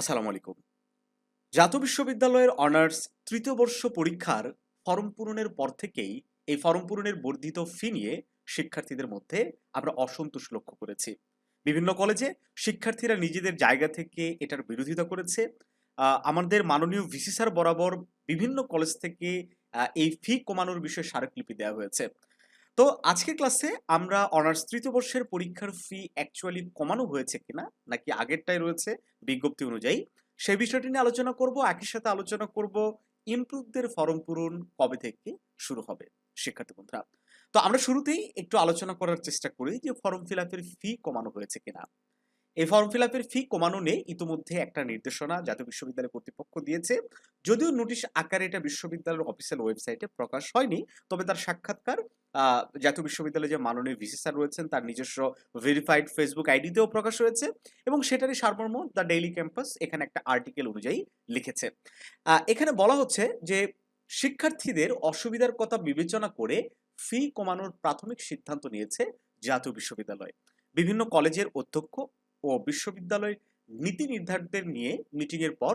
আসসালামু আলাইকুম। জাতীয় বিশ্ববিদ্যালয়ের অনার্স তৃতীয় বর্ষ পরীক্ষার ফর্ম পূরণের পর থেকেই এই ফর্ম পূরণের বর্ধিত ফি নিয়ে শিক্ষার্থীদের মধ্যে আমরা অসন্তোষ লক্ষ্য করেছি। বিভিন্ন কলেজে শিক্ষার্থীরা নিজেদের জায়গা থেকে এটার বিরোধিতা করেছে। আমাদের মাননীয় ভিসি স্যার বরাবর বিভিন্ন কলেজ থেকে এই ফি কমানোর বিষয়ে স্মারকলিপি দেওয়া হয়েছে। তো আজকের ক্লাসে আমরা অনার্স তৃতীয় বর্ষের পরীক্ষার ফি অ্যাকচুয়ালি কমানো হয়েছে কিনা, নাকি আগেরটাই রয়েছে বিজ্ঞপ্তি অনুযায়ী, সেই বিষয়টি নিয়ে আলোচনা করব, একই সাথে আলোচনা করব, ইমপ্রুভদের ফর্ম পূরণ কবে থেকে শুরু হবে, শিক্ষার্থী বন্ধুরা। তো আমরা শুরুতেই একটু আলোচনা করার চেষ্টা করি যে ফর্ম ফিল আপের ফি কমানো হয়েছে কিনা। এই ফর্ম ফিল আপের ফি কমানো নিয়ে ইতিমধ্যে একটা নির্দেশনা জাতীয় বিশ্ববিদ্যালয় কর্তৃপক্ষ দিয়েছে। যদিও নোটিশ আকারে এটা বিশ্ববিদ্যালয়ের অফিসিয়াল ওয়েবসাইটে প্রকাশ হয়নি, তবে তার সাক্ষাৎকার জাতীয় বিশ্ববিদ্যালয়ে যে মাননীয় ভিসি স্যার রয়েছেন, তার নিজস্ব ভেরিফাইড ফেসবুক আইডিতেও প্রকাশ হয়েছে এবং সেটারই সারমর্ম দ্য ডেইলি ক্যাম্পাস এখানে একটা আর্টিকেল অনুযায়ী লিখেছে। এখানে বলা হচ্ছে যে শিক্ষার্থীদের অসুবিধার কথা বিবেচনা করে ফি কমানোর প্রাথমিক সিদ্ধান্ত নিয়েছে জাতীয় বিশ্ববিদ্যালয়। বিভিন্ন কলেজের অধ্যক্ষ ও বিশ্ববিদ্যালয় নীতি নির্ধারকদের নিয়ে মিটিং এর পর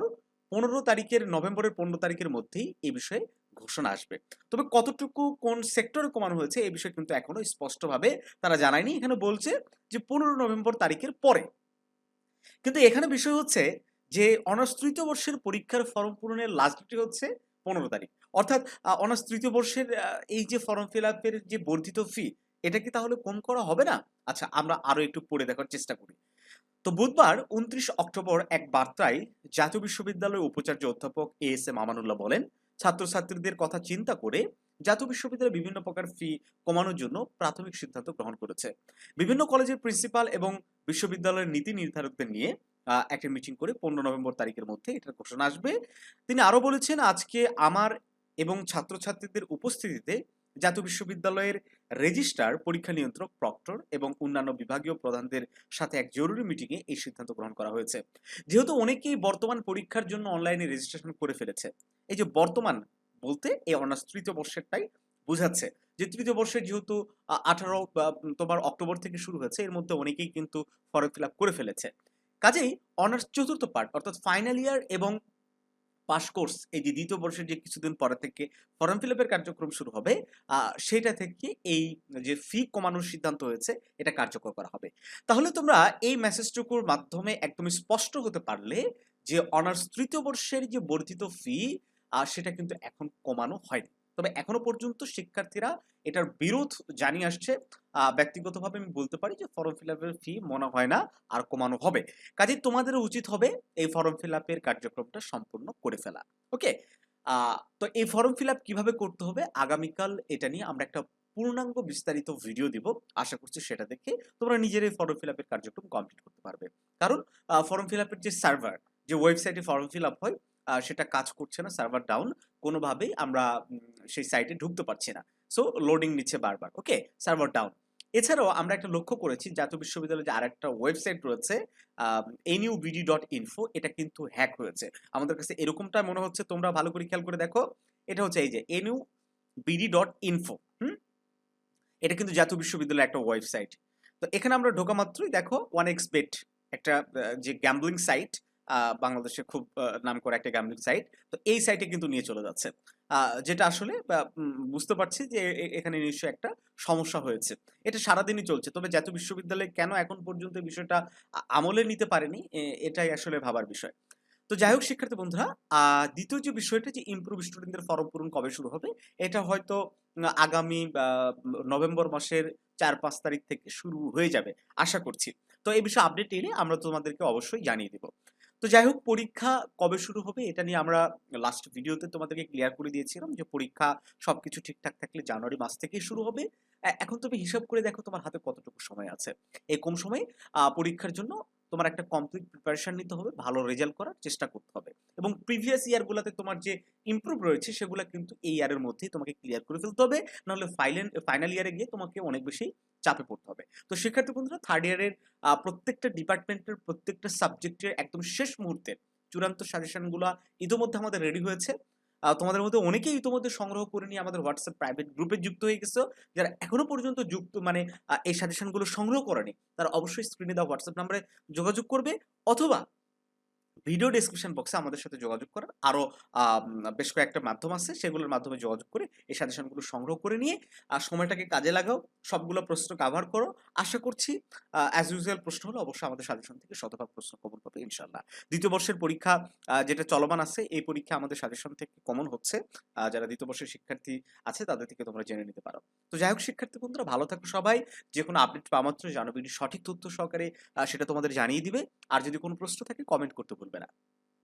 পনেরো তারিখের, নভেম্বরের পনেরো তারিখের মধ্যেই এই বিষয়ে ঘোষণা আসবে। তবে কতটুকু কোন সেক্টরে কমানো হয়েছে এই বিষয়ে কিন্তু এখনও স্পষ্টভাবে তারা জানায়নি। এখানে বলছে যে পনেরো নভেম্বর তারিখের পরে। কিন্তু এখানে বিষয় হচ্ছে যে অনার্স তৃতীয় বর্ষের পরীক্ষার ফর্ম পূরণের লাস্ট ডেট হচ্ছে পনেরো তারিখ। অর্থাৎ অনার্স তৃতীয় বর্ষের এই যে ফর্ম ফিল আপের যে বর্ধিত ফি এটা কি তাহলে কম করা হবে না? আচ্ছা আমরা আরও একটু পড়ে দেখার চেষ্টা করি। তো বুধবার উনত্রিশ অক্টোবর এক বার্তায় জাতীয় বিশ্ববিদ্যালয়ের উপাচার্য অধ্যাপক এ এস এম আমানুল্লাহ বলেন, ছাত্রছাত্রীদের কথা চিন্তা করে জাতীয় বিশ্ববিদ্যালয় বিভিন্ন প্রকার ফি কমানোর জন্য প্রাথমিক সিদ্ধান্ত গ্রহণ করেছে। বিভিন্ন কলেজের প্রিন্সিপাল এবং বিশ্ববিদ্যালয়ের নীতি নির্ধারকদের নিয়ে একটা মিটিং করে পনেরো নভেম্বর তারিখের মধ্যে এটার ঘোষণা আসবে। তিনি আরও বলেছেন, আজকে আমার এবং ছাত্রছাত্রীদের উপস্থিতিতে জাতীয় বিশ্ববিদ্যালয়ের রেজিস্ট্রার, পরীক্ষা নিয়ন্ত্রক প্রক্টর এবং অন্যান্য বিভাগীয় প্রধানদের সাথে এক জরুরি মিটিংয়ে এই সিদ্ধান্ত গ্রহণ করা হয়েছে। যেহেতু অনেকেই বর্তমান পরীক্ষার জন্য অনলাইনে রেজিস্ট্রেশন করে ফেলেছে, এই যে বর্তমান বলতে এই অনার্স তৃতীয় বর্ষেরটাই বোঝাচ্ছে যে তৃতীয় বর্ষের যেহেতু আঠারো তোমার অক্টোবর থেকে শুরু হয়েছে, এর মধ্যে অনেকেই কিন্তু ফর্ম ফিল করে ফেলেছে। কাজেই অনার্স চতুর্থ পার্ট অর্থাৎ ফাইনাল ইয়ার এবং পাস কোর্স, এই যে দ্বিতীয় বর্ষের যে কিছুদিন পরে থেকে ফর্ম ফিল আপের কার্যক্রম শুরু হবে সেটা থেকে এই যে ফি কমানোর সিদ্ধান্ত হয়েছে, এটা কার্যকর করা হবে। তাহলে তোমরা এই মেসেজটুকুর মাধ্যমে একদমই স্পষ্ট হতে পারলে যে অনার্স তৃতীয় বর্ষের যে বর্ধিত ফি সেটা কিন্তু এখন কমানো হয়নি। তবে এখনও পর্যন্ত শিক্ষার্থীরা এটার বিরোধ জানিয়ে আসছে। ব্যক্তিগতভাবে আমি বলতে পারি যে ফর্ম ফিল আপের ফি মনে হয় না, আর কমানো হবে। কাজেই তোমাদের উচিত হবে এই ফর্ম ফিল আপের কার্যক্রমটা সম্পূর্ণ করে ফেলা। ওকে তো এই ফর্ম ফিল আপ কীভাবে করতে হবে? আগামীকাল এটা নিয়ে আমরা একটা পূর্ণাঙ্গ বিস্তারিত ভিডিও দিব। আশা করছি সেটা দেখে তোমরা নিজের এই ফর্ম ফিল আপের কার্যক্রম কমপ্লিট করতে পারবে। কারণ ফর্ম ফিল আপের যে সার্ভার যে ওয়েবসাইটে ফর্ম ফিল আপ হয় সেটা কাজ করছে না, সার্ভার ডাউন, কোনোভাবেই আমরা সেই সাইটে ঢুকতে পারছি না। সো, লোডিং নিচ্ছে বারবার, ওকে? Server down. এছাড়াও আমরা একটা লক্ষ্য করেছি, জাতীয় বিশ্ববিদ্যালয়ে যে আরেকটা ওয়েবসাইট রয়েছে এনইউবিডি ডট ইনফো, এটা কিন্তু হ্যাক হয়েছে। আমাদের কাছে এরকমটা মনে হচ্ছে, তোমরা ভালো করে খেয়াল করে দেখো। এটা হচ্ছে এই যে এনইউ বিডি ডট ইনফো, হুম? এটা কিন্তু জাতীয় বিশ্ববিদ্যালয়ের একটা ওয়েবসাইট। তো এখানে আমরা ঢোকা মাত্রই দেখো, ওয়ান এক্স বেট, একটা যে গ্যাম্বলিং সাইট বাংলাদেশে খুব নাম করা একটা গ্যাম্বলিং সাইট তো এই সাইটে কিন্তু নিয়ে চলে যাচ্ছে। যেটা আসলে বুঝতে পারছি যে এখানে নিশ্চয়ই একটা সমস্যা হয়েছে। এটা সারাদিনই চলছে। তবে জাতীয় বিশ্ববিদ্যালয় কেন এখন পর্যন্ত বিষয়টা আমলে নিতে পারেনি এটাই আসলে ভাবার বিষয়। তো যাই হোক, শিক্ষার্থী বন্ধুরা দ্বিতীয় যে বিষয়টা যে ইমপ্রুভ স্টুডেন্টদের ফর্ম পূরণ কবে শুরু হবে, এটা হয়তো আগামী নভেম্বর মাসের চার পাঁচ তারিখ থেকে শুরু হয়ে যাবে, আশা করছি। তো এই বিষয়ে আপডেট এলে আমরা তোমাদেরকে অবশ্যই জানিয়ে দিব। তো যাই হোক পরীক্ষা কবে শুরু হবে এটা নিয়ে আমরা লাস্ট ভিডিওতে তোমাদেরকে ক্লিয়ার করে দিয়েছিলাম যে পরীক্ষা সবকিছু ঠিকঠাক থাকলে জানুয়ারি মাস থেকেই শুরু হবে। এখন তুমি হিসাব করে দেখো তোমার হাতে কতটুকু সময় আছে। এই কম সময়ে পরীক্ষার জন্য তোমার একটা কমপ্লিট প্রিপারেশন নিতে হবে, ভালো রেজাল্ট করার চেষ্টা করতে হবে। এবং প্রিভিয়াস ইয়ারগুলোতে তোমার যে ইম্প্রুভ রয়েছে সেগুলো কিন্তু এই ইয়ারের মধ্যেই তোমাকে ক্লিয়ার করে ফেলতে হবে। নাহলে ফাইনাল ফাইনাল ইয়ারে গিয়ে তোমাকে অনেক বেশি চাপে পড়তে হবে। তো শিক্ষার্থী বন্ধুরা থার্ড ইয়ারের প্রত্যেকটা ডিপার্টমেন্টের প্রত্যেকটা সাবজেক্টের একদম শেষ মুহূর্তে চূড়ান্ত সাজেশনগুলো ইতিমধ্যে আমাদের রেডি হয়েছে। তোমাদের মধ্যে অনেকেই ইতিমধ্যে সংগ্রহ করে নিয়ে আমাদের হোয়াটসঅ্যাপ প্রাইভেট গ্রুপে যুক্ত হয়ে গেছে। যারা এখনও পর্যন্ত যুক্ত মানে এই সাজেশনগুলো সংগ্রহ করেনি, তারা অবশ্যই স্ক্রিনে দেওয়া হোয়াটসঅ্যাপ নাম্বারে যোগাযোগ করবে অথবা ভিডিও ডেসক্রিপশন বক্সে আমাদের সাথে যোগাযোগ করার আরও বেশ কয়েকটা মাধ্যম আছে, সেগুলোর মাধ্যমে যোগাযোগ করে এই সাজেশনগুলো সংগ্রহ করে নিয়ে, আর সময়টাকে কাজে লাগাও, সবগুলো প্রশ্ন কাভার করো। আশা করছি অ্যাজ ইউজুয়াল প্রশ্ন হলো অবশ্যই আমাদের সাজেশন থেকে শতভাগ প্রশ্ন কমন পাবে ইনশাল্লাহ দ্বিতীয় বর্ষের পরীক্ষা যেটা চলমান আছে, এই পরীক্ষা আমাদের সাজেশন থেকে কমন হচ্ছে। যারা দ্বিতীয় বর্ষের শিক্ষার্থী আছে, তাদের থেকে তোমরা জেনে নিতে পারো। তো যাই হোক, শিক্ষার্থী বন্ধুরা, ভালো থাকো সবাই। যে কোনো আপডেট পাওয়া মাত্র জানবিনী সঠিক তথ্য সহকারে সেটা তোমাদের জানিয়ে দিবে। আর যদি কোনো প্রশ্ন থাকে কমেন্ট করতে ভুলবে না।